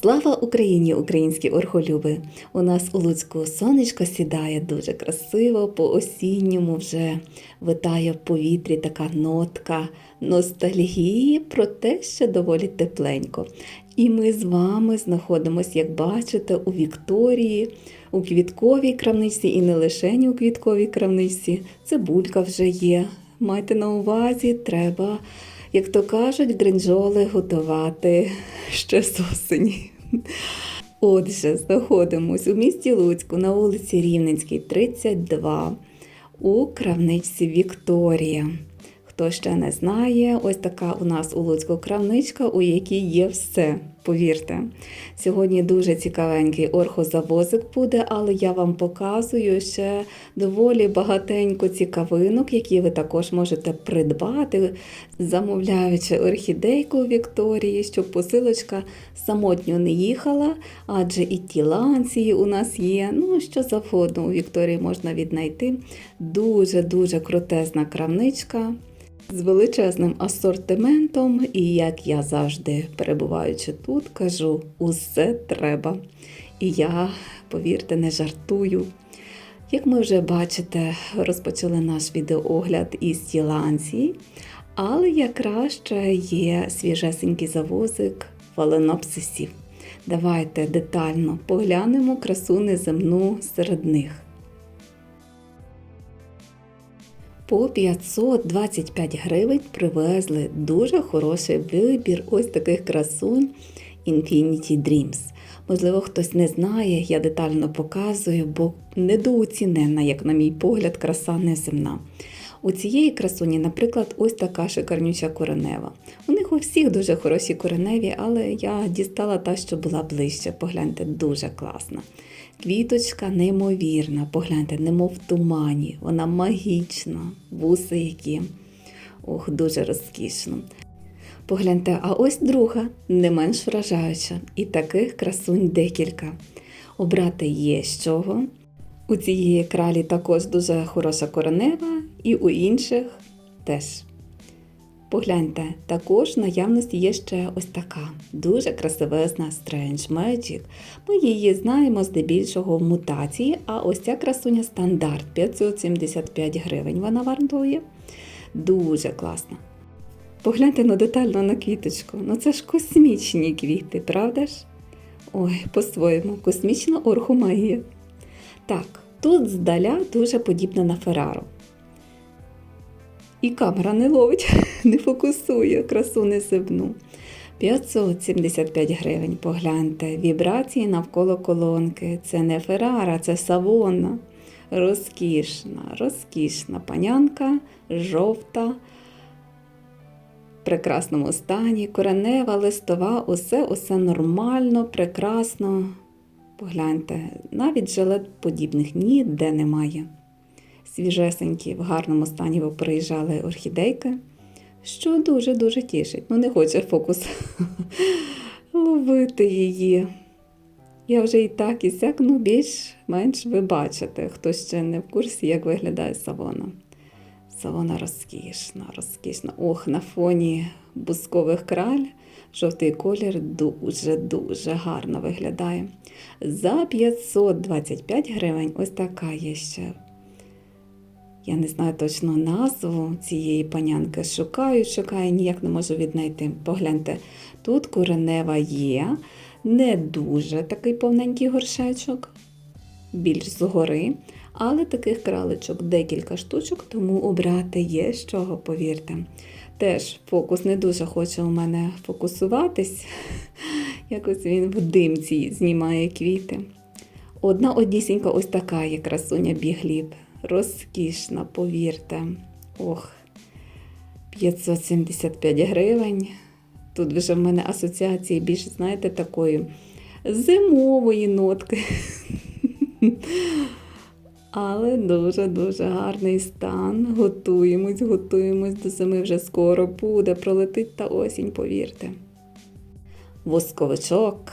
Слава Україні, українські орхолюби! У нас у Луцьку сонечко сідає дуже красиво, по-осінньому вже витає в повітрі така нотка ностальгії про те, що доволі тепленько. І ми з вами знаходимося, як бачите, у Вікторії, у квітковій крамничці і не лише у квітковій крамничці. Цибулька вже є. Майте на увазі, треба як то кажуть, гринджоли готувати ще з осені. Отже, знаходимось у місті Луцьку на вулиці Рівненській, 32, у крамничці Вікторія. Хто ще не знає, ось така у нас у Луцьку крамничка, у якій є все. Повірте, сьогодні дуже цікавенький орхозавозик буде, але я вам показую ще доволі багатенько цікавинок, які ви також можете придбати, замовляючи орхідейку Вікторії, щоб посилочка самотньо не їхала, адже і ті ланції у нас є. Ну, що завгодно у Вікторії можна віднайти. Дуже-дуже крутезна крамничка з величезним асортиментом, і як я завжди, перебуваючи тут, кажу, усе треба. І я, повірте, не жартую. Як ми вже бачите, розпочали наш відеоогляд із Тіланції, але якраз ще є свіжесенький завозик фаленопсисів. Давайте детально поглянемо красу неземну серед них. По 525 гривень привезли дуже хороший вибір ось таких красунь Infinity Dreams. Можливо, хтось не знає, я детально показую, бо недооцінена, як на мій погляд, краса неземна. У цієї красуні, наприклад, ось така шикарнюча коренева. У них у всіх дуже хороші кореневі, але я дістала та, що була ближче. Погляньте, дуже класна. Квіточка неймовірна, погляньте, немов в тумані, вона магічна, вуси які. Ох, дуже розкішно. Погляньте, а ось друга, не менш вражаюча, і таких красунь декілька. Обрати є з чого. У цієї кралі також дуже хороша коренева, і у інших теж. Погляньте, також в наявності є ще ось така дуже красивезна Strange Magic. Ми її знаємо здебільшого в мутації, а ось ця красуня стандарт 575 гривень вона вартує. Дуже класна. Погляньте ну, детально на квіточку. Ну це ж космічні квіти, правда ж? Ой, по-своєму, космічна орхомагія. Так, тут здаля дуже подібна на Феррару. І камера не ловить, не фокусує красу не неземну. 575 гривень, погляньте, вібрації навколо колонки. Це не Феррара, це савона. Розкішна, розкішна панянка, жовта, в прекрасному стані, коренева, листова, усе усе нормально, прекрасно. Погляньте, навіть жилет подібних ніде немає свіжесенькі, в гарному стані приїжджали орхідейки, що дуже-дуже тішить. Ну, не хоче фокус ловити її. Я вже і так, і сяк, ну більш-менш ви бачите, хто ще не в курсі, як виглядає савона. Савона розкішна, розкішна. Ох, на фоні бускових краль жовтий колір дуже-дуже гарно виглядає. За 525 гривень ось така є ще я не знаю точно назву цієї панянки. Шукаю, шукаю, ніяк не можу віднайти. Погляньте, тут коренева є, не дуже такий повненький горшечок, більш згори, але таких кралечок декілька штучок, тому обрати є з чого, повірте. Теж фокус не дуже хоче у мене фокусуватись. Якось він в димці знімає квіти. Одна однісінька ось така є красуня бігліб розкішна, повірте. Ох, 575 гривень. Тут вже в мене асоціації більше, знаєте, такої зимової нотки. Але дуже-дуже гарний стан. Готуємось, готуємось до зими вже скоро буде, пролетить та осінь, повірте. Восковичок.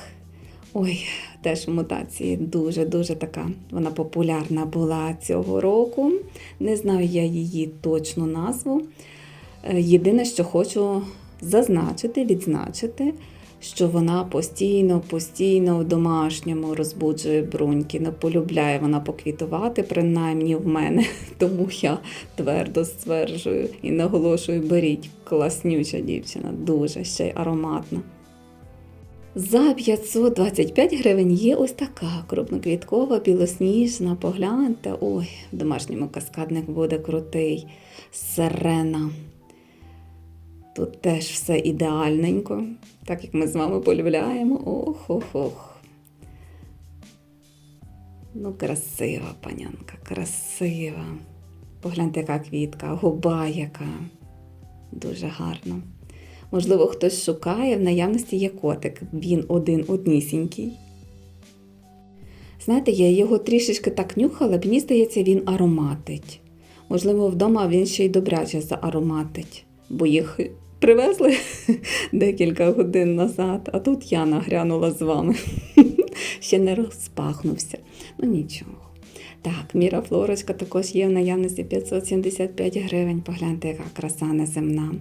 Ой, теж мутації дуже-дуже така. Вона популярна була цього року. Не знаю я її точну назву. Е, єдине, що хочу зазначити, відзначити, що вона постійно, постійно в домашньому розбуджує бруньки. Не полюбляє вона поквітувати, принаймні в мене. Тому я твердо стверджую і наголошую, беріть класнюча дівчина, дуже ще й ароматна. За 525 гривень є ось така крупноквіткова, білосніжна. Погляньте. Ой, в домашньому каскадник буде крутий. Сирена. Тут теж все ідеальненько, так як ми з вами полюбляємо. Ох, ох, ох. Ну, красива панянка, красива. Погляньте, яка квітка, губа яка. Дуже гарно. Можливо, хтось шукає, в наявності є котик. Він один однісінький. Знаєте, я його трішечки так нюхала, мені здається, він ароматить. Можливо, вдома він ще й добряче заароматить, бо їх привезли декілька годин назад, а тут я нагрянула з вами. ще не розпахнувся. Ну нічого. Так, Міра Флорочка також є в наявності 575 гривень. Погляньте, яка краса неземна.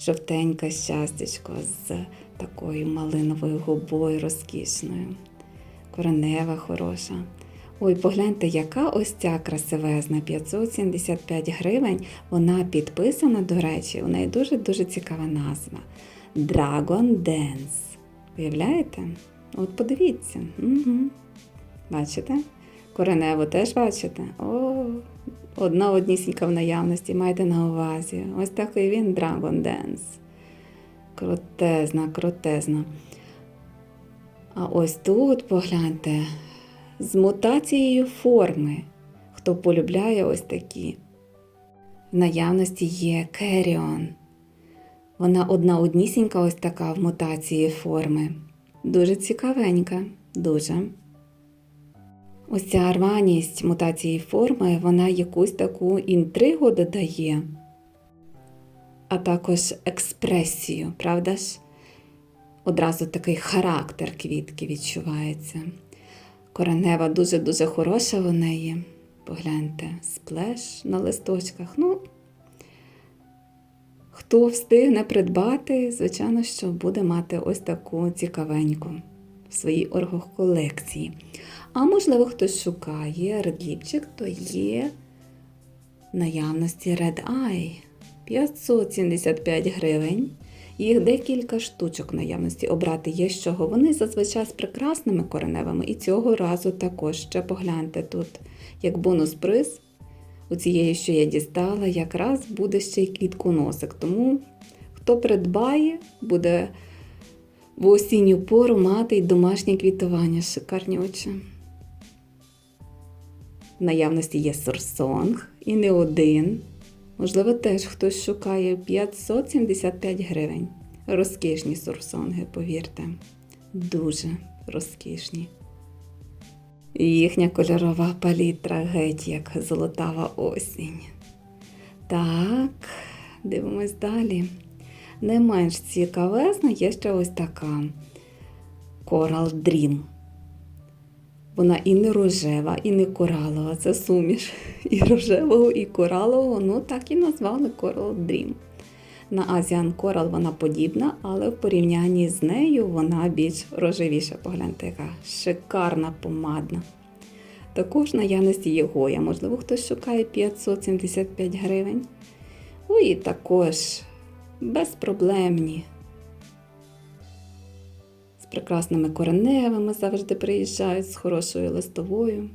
Жовтенька щастячко з такою малиновою губою розкішною. Коренева хороша. Ой, погляньте, яка ось ця красивезна 575 гривень. Вона підписана, до речі, у неї дуже-дуже цікава назва. Dragon Dance. Уявляєте? От подивіться. Угу. Бачите? Кореневу теж бачите? О, одна однісінька в наявності, майте на увазі. Ось такий він Dragon Dance. Крутезна, крутезна. А ось тут погляньте, з мутацією форми. Хто полюбляє ось такі. В наявності є Керіон. Вона одна однісінька ось така в мутації форми. Дуже цікавенька, дуже. Ось ця рваність мутації форми, вона якусь таку інтригу додає, а також експресію, правда ж? Одразу такий характер квітки відчувається. Коренева дуже-дуже хороша у неї. Погляньте, сплеш на листочках. Ну, хто встигне придбати, звичайно, що буде мати ось таку цікавеньку в своїй оргоколекції. А можливо, хтось шукає редліпчик, то є наявності Red Eye 575 гривень. Їх декілька штучок наявності обрати є з чого. Вони зазвичай з прекрасними кореневими, і цього разу також ще погляньте тут, як бонус-приз. У цієї, що я дістала, якраз буде ще й квітконосик. Тому хто придбає, буде в осінню пору мати й домашнє квітування. Шикарні очі. В наявності є сорсонг і не один. Можливо, теж хтось шукає 575 гривень. Розкішні сорсонги, повірте. Дуже розкішні. Їхня кольорова палітра геть як золотава осінь. Так, дивимось далі. Не менш цікавезна є ще ось така Coral Dream. Вона і не рожева, і не коралова. Це суміш і рожевого, і коралового. Ну так і назвали Coral Dream. На Asian Coral вона подібна, але в порівнянні з нею вона більш рожевіша. Погляньте, яка шикарна помадна. Також наявності є Гоя. Можливо, хтось шукає 575 гривень. Ой, і також безпроблемні. Прекрасними кореневими завжди приїжджають, з хорошою листовою.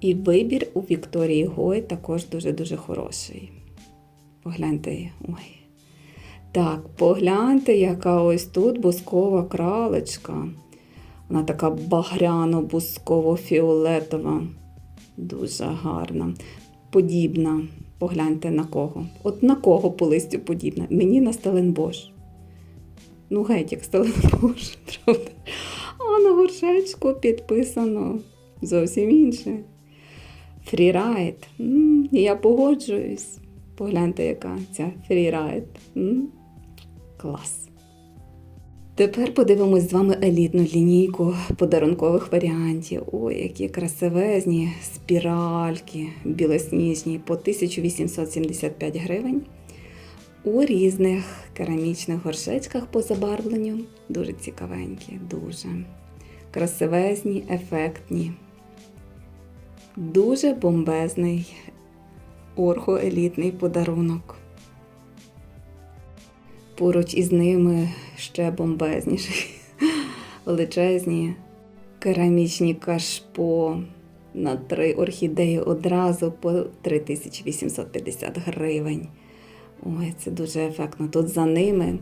І вибір у Вікторії Гой також дуже-дуже хороший. Погляньте, ой. Так, погляньте, яка ось тут бускова кралечка. Вона така багряно-бусково-фіолетова. Дуже гарна. Подібна. Погляньте на кого. От на кого по листю подібна? Мені на Стеленбош. Ну, геть, як Стеленбош, правда. А на горшечку підписано зовсім інше. Фрірайд. Я погоджуюсь. Погляньте, яка ця фрірайд. Клас. Тепер подивимось з вами елітну лінійку подарункових варіантів. Ой, які красивезні спіральки білосніжні по 1875 гривень. У різних керамічних горшечках по забарвленню. Дуже цікавенькі, дуже красивезні, ефектні. Дуже бомбезний орхоелітний подарунок. Поруч із ними ще бомбезніші, величезні керамічні кашпо на три орхідеї одразу по 3850 гривень. Ой, це дуже ефектно. Тут за ними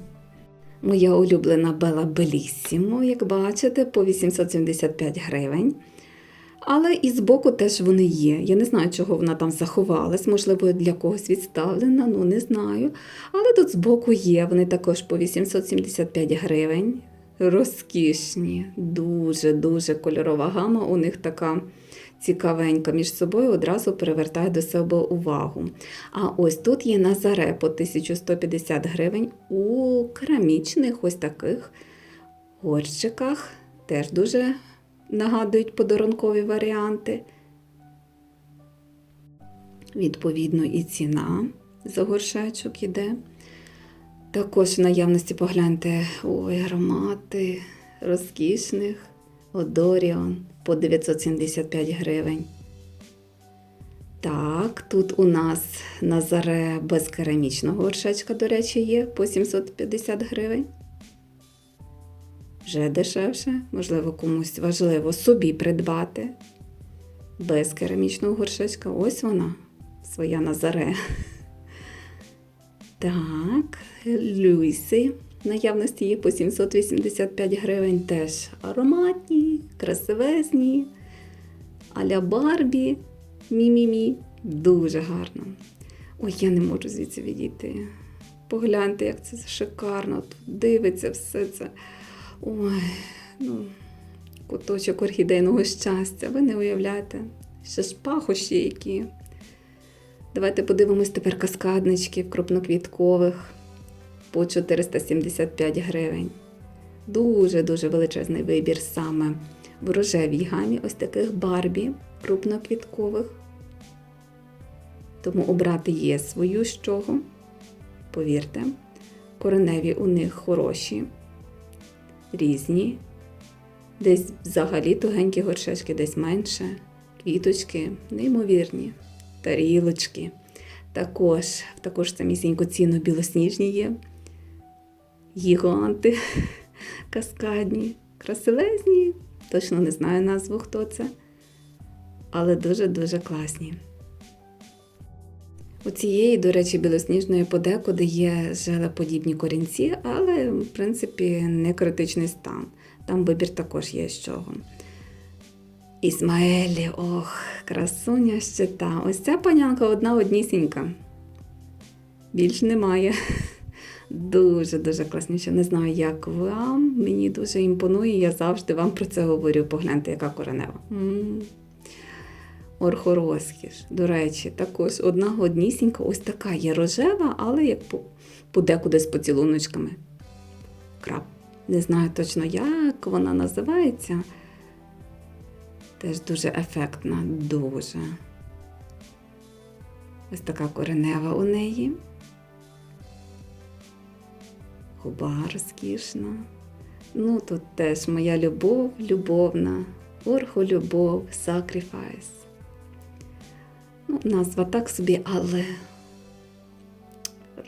моя улюблена Бела Беліссімо, як бачите, по 875 гривень. Але і збоку теж вони є. Я не знаю, чого вона там заховалась, можливо, для когось відставлена, ну не знаю. Але тут збоку є, вони також по 875 гривень. Розкішні, дуже-дуже кольорова гама. У них така цікавенька між собою одразу привертає до себе увагу. А ось тут є Назаре по 1150 гривень у керамічних ось таких горщиках. Теж дуже нагадують подарункові варіанти. Відповідно, і ціна за горшечок іде. Також в наявності погляньте ой, аромати розкішних Одоріон по 975 гривень. Так, тут у нас Назаре без керамічного горшечка, до речі, є по 750 гривень. Вже дешевше, можливо, комусь важливо собі придбати. Без керамічного горшечка. Ось вона, своя Назаре. Так, Люйси. В наявності є по 785 гривень теж ароматні, красивезні, аля Барбі, мі-мі-мі. Дуже гарно. Ой, я не можу звідси відійти. Погляньте, як це шикарно. Тут дивиться все це. Ой, ну, куточок орхідейного щастя. Ви не уявляєте, ще ж пахощі які. Давайте подивимось тепер каскадничків крупноквіткових по 475 гривень. Дуже-дуже величезний вибір саме в рожевій гамі ось таких барбі крупноквіткових. Тому обрати є свою з чого. Повірте, кореневі у них хороші, різні. Десь взагалі тугенькі горшечки, десь менше, квіточки, неймовірні, тарілочки. Також в також самісіньку ціну білосніжні є. Гіганти каскадні, красивезні. Точно не знаю назву, хто це. Але дуже-дуже класні. У цієї, до речі, білосніжної подекуди є желеподібні корінці, але, в принципі, не критичний стан. Там вибір також є з чого. Ісмаелі, ох, красуня ще та. Ось ця панянка одна однісінька. Більш немає. Дуже-дуже класніше. Не знаю, як вам. Мені дуже імпонує, я завжди вам про це говорю. Погляньте, яка коренева. М. Орхорозкіш. До речі, також одна однісінька, ось така є рожева, але як по- подекуди з поцілуночками. Крап. Не знаю точно, як вона називається. Теж дуже ефектна, дуже. Ось така коренева у неї. Губа розкішна. Ну, тут теж моя любов, любовна, орхолюбов, сакрифайс. Ну, назва так собі, але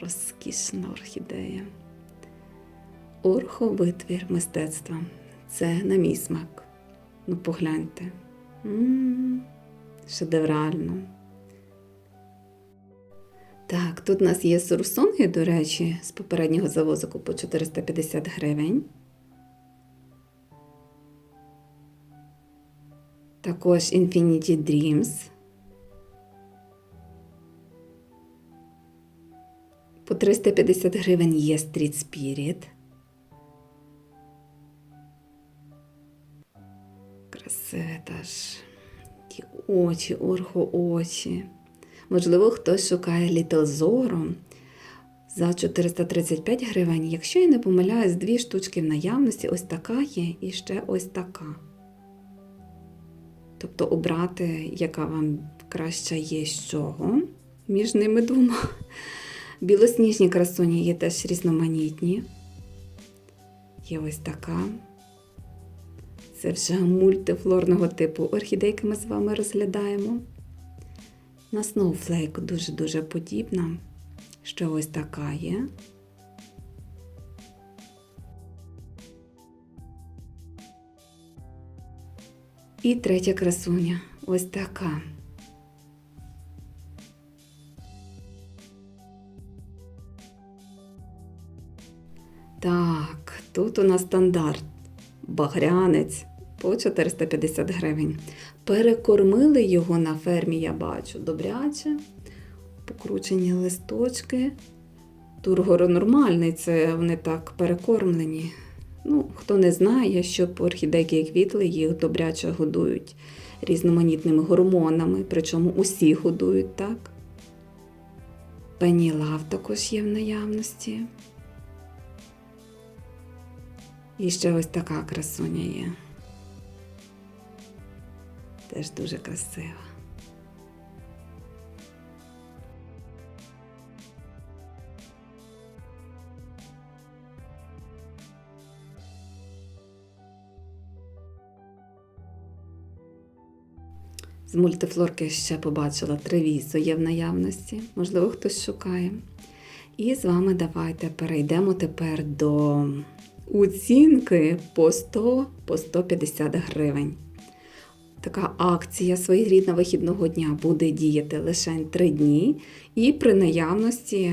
розкішна орхідея. Орховитвір мистецтва. Це на мій смак. Ну, погляньте. М, Шедеврально. Так, тут у нас є сурсонги, до речі, з попереднього завозику по 450 гривень. Також Infinity Dreams. По 350 гривень є Street Spirit. Красиве теж. Ті очі, орхо-очі. Можливо, хтось шукає Zorro за 435 гривень. Якщо я не помиляюсь, дві штучки в наявності, ось така є і ще ось така. Тобто обрати, яка вам краща є з чого між ними двома. Білосніжні красуні є теж різноманітні. Є ось така. Це вже мультифлорного типу орхідейки ми з вами розглядаємо. На Snowflake дуже-дуже подібна. Ще ось така є. І третя красуня. Ось така. Так, тут у нас стандарт. Багрянець по 450 гривень. Перекормили його на фермі, я бачу, добряче. Покручені листочки. Тургоро нормальний, це вони так перекормлені. Ну, хто не знає, що орхідейки і квітли їх добряче годують різноманітними гормонами, причому усі годують так. Пенілав також є в наявності. І ще ось така красуня є. Теж дуже красива. З мультифлорки ще побачила тривізу є в наявності, можливо, хтось шукає. І з вами давайте перейдемо тепер до оцінки по 100 по 150 гривень. Така акція своєрідна вихідного дня буде діяти лише 3 дні, і при наявності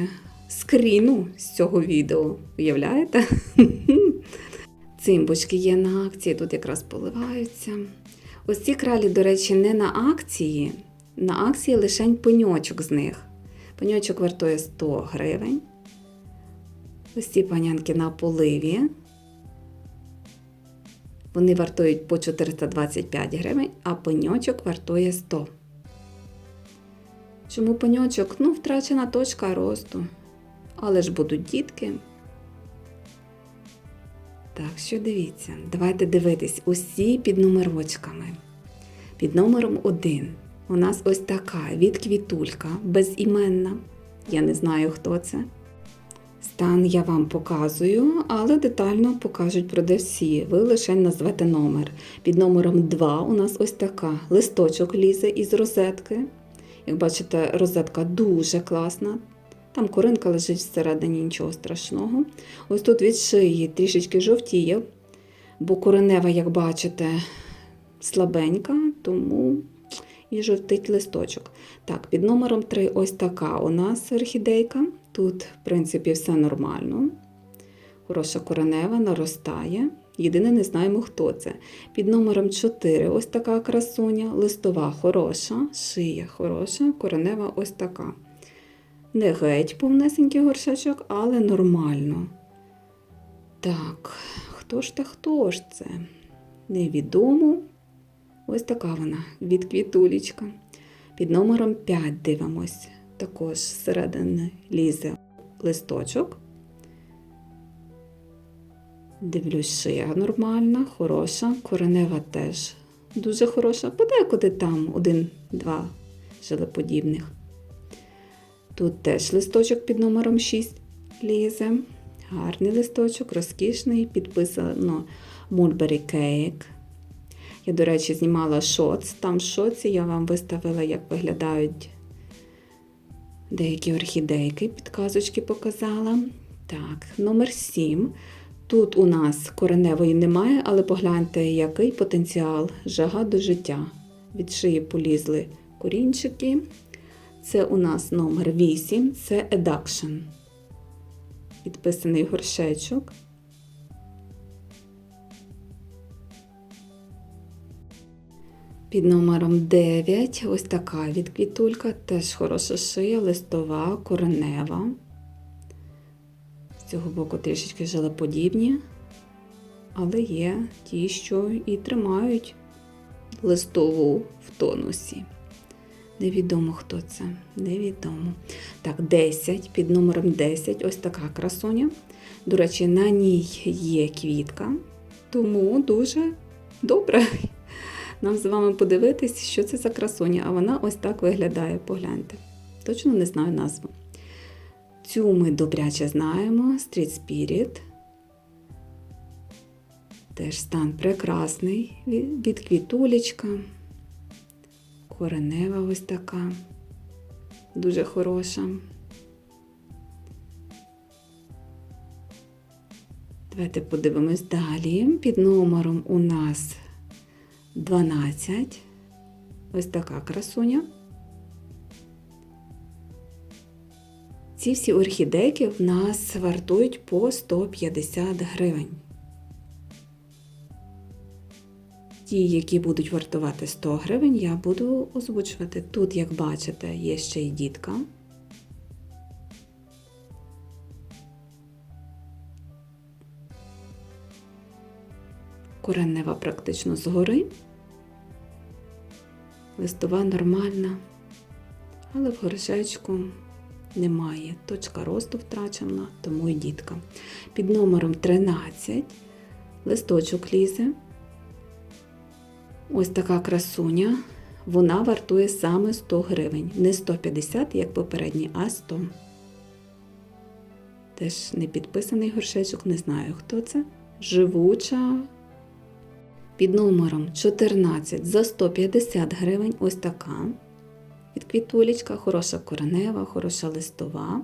скріну з цього відео. Уявляєте? Цимбочки є на акції, тут якраз поливаються. Ось ці кралі, до речі, не на акції. На акції лише пеньочок з них. Пеньочок вартує 100 гривень. Ось ці панянки на поливі. Вони вартують по 425 гривень, а пеньочок вартує 100. Чому пеньочок? Ну, втрачена точка росту. Але ж будуть дітки. Так, що дивіться, давайте дивитись усі під номерочками. Під номером 1 у нас ось така відквітулька безіменна. Я не знаю, хто це. Стан я вам показую, але детально покажуть продавці. Ви лише назвете номер. Під номером 2 у нас ось така листочок лізе із розетки. Як бачите, розетка дуже класна. Там коринка лежить всередині, нічого страшного. Ось тут від шиї трішечки жовтіє, бо коренева, як бачите, слабенька, тому і жовтить листочок. Так, під номером 3 ось така у нас орхідейка. Тут, в принципі, все нормально. Хороша коренева наростає. Єдине, не знаємо, хто це. Під номером 4 ось така красуня, листова хороша, шия хороша, коренева ось така. Не геть повнесенький горшечок, але нормально. Так, хто ж та хто ж це? Невідомо. Ось така вона від квітулічка. Під номером 5 дивимось. Також зсередини лізе листочок. Дивлюсь, шия нормальна, хороша, коренева теж дуже хороша. Подекуди там один-два жилеподібних. Тут теж листочок під номером 6 лізе. Гарний листочок, розкішний, підписано Mulberry Cake. Я, до речі, знімала шоц. Там в шоці я вам виставила, як виглядають деякі орхідейки, підказочки показала. Так, номер 7. Тут у нас кореневої немає, але погляньте, який потенціал, жага до життя. Від шиї полізли корінчики. Це у нас номер 8, це Eduction. Підписаний горшечок. Під номером 9 ось така відквітулька, теж хороша шия, листова, коренева. З цього боку трішечки жилеподібні, але є ті, що і тримають листову в тонусі. Невідомо, хто це. Невідомо. Так, 10, під номером 10, ось така красуня. До речі, на ній є квітка, тому дуже добре нам з вами подивитись, що це за красуня. А вона ось так виглядає. Погляньте. Точно не знаю назву. Цю ми добряче знаємо. Street Spirit. Теж стан прекрасний від квітулечка. Коренева ось така. Дуже хороша. Давайте подивимось далі. Під номером у нас 12. Ось така красуня. Ці всі орхідейки в нас вартують по 150 гривень. Ті, які будуть вартувати 100 гривень, я буду озвучувати. Тут, як бачите, є ще й дітка. Коренева практично згори. Листова нормальна, але в горшечку немає. Точка росту втрачена, тому і дітка. Під номером 13 листочок лізе. Ось така красуня. Вона вартує саме 100 гривень. Не 150, як попередній, а 100. Теж не підписаний горшечок, не знаю, хто це. Живуча. Під номером 14 за 150 гривень. Ось така. Від квітулечка, хороша коренева, хороша листова.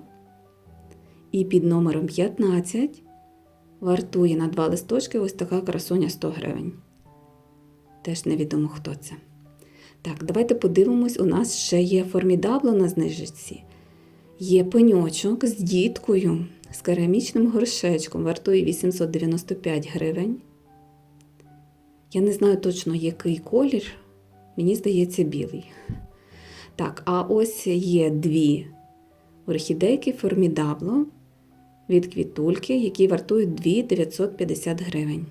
І під номером 15 вартує на два листочки ось така красуня 100 гривень. Теж невідомо хто це. Так, давайте подивимось, у нас ще є формідабло на знижці. Є пеньочок з діткою, з керамічним горшечком, вартує 895 гривень. Я не знаю точно, який колір, мені здається, білий. Так, а ось є дві орхідейки формідабло від квітульки, які вартують 2 гривень.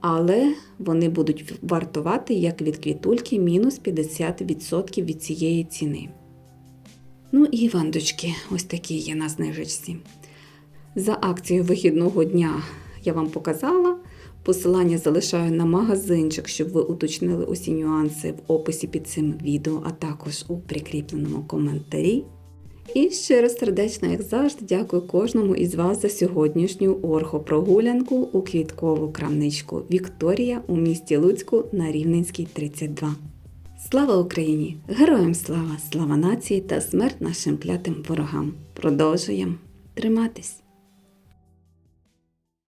Але вони будуть вартувати, як від квітульки, мінус 50% від цієї ціни. Ну і вандочки, ось такі є на знижечці. За акцією вихідного дня я вам показала. Посилання залишаю на магазинчик, щоб ви уточнили усі нюанси в описі під цим відео, а також у прикріпленому коментарі. І раз сердечно, як завжди, дякую кожному із вас за сьогоднішню орхопрогулянку у квіткову крамничку Вікторія у місті Луцьку на Рівненській 32. Слава Україні! Героям слава! Слава нації та смерть нашим клятим ворогам! Продовжуємо триматись!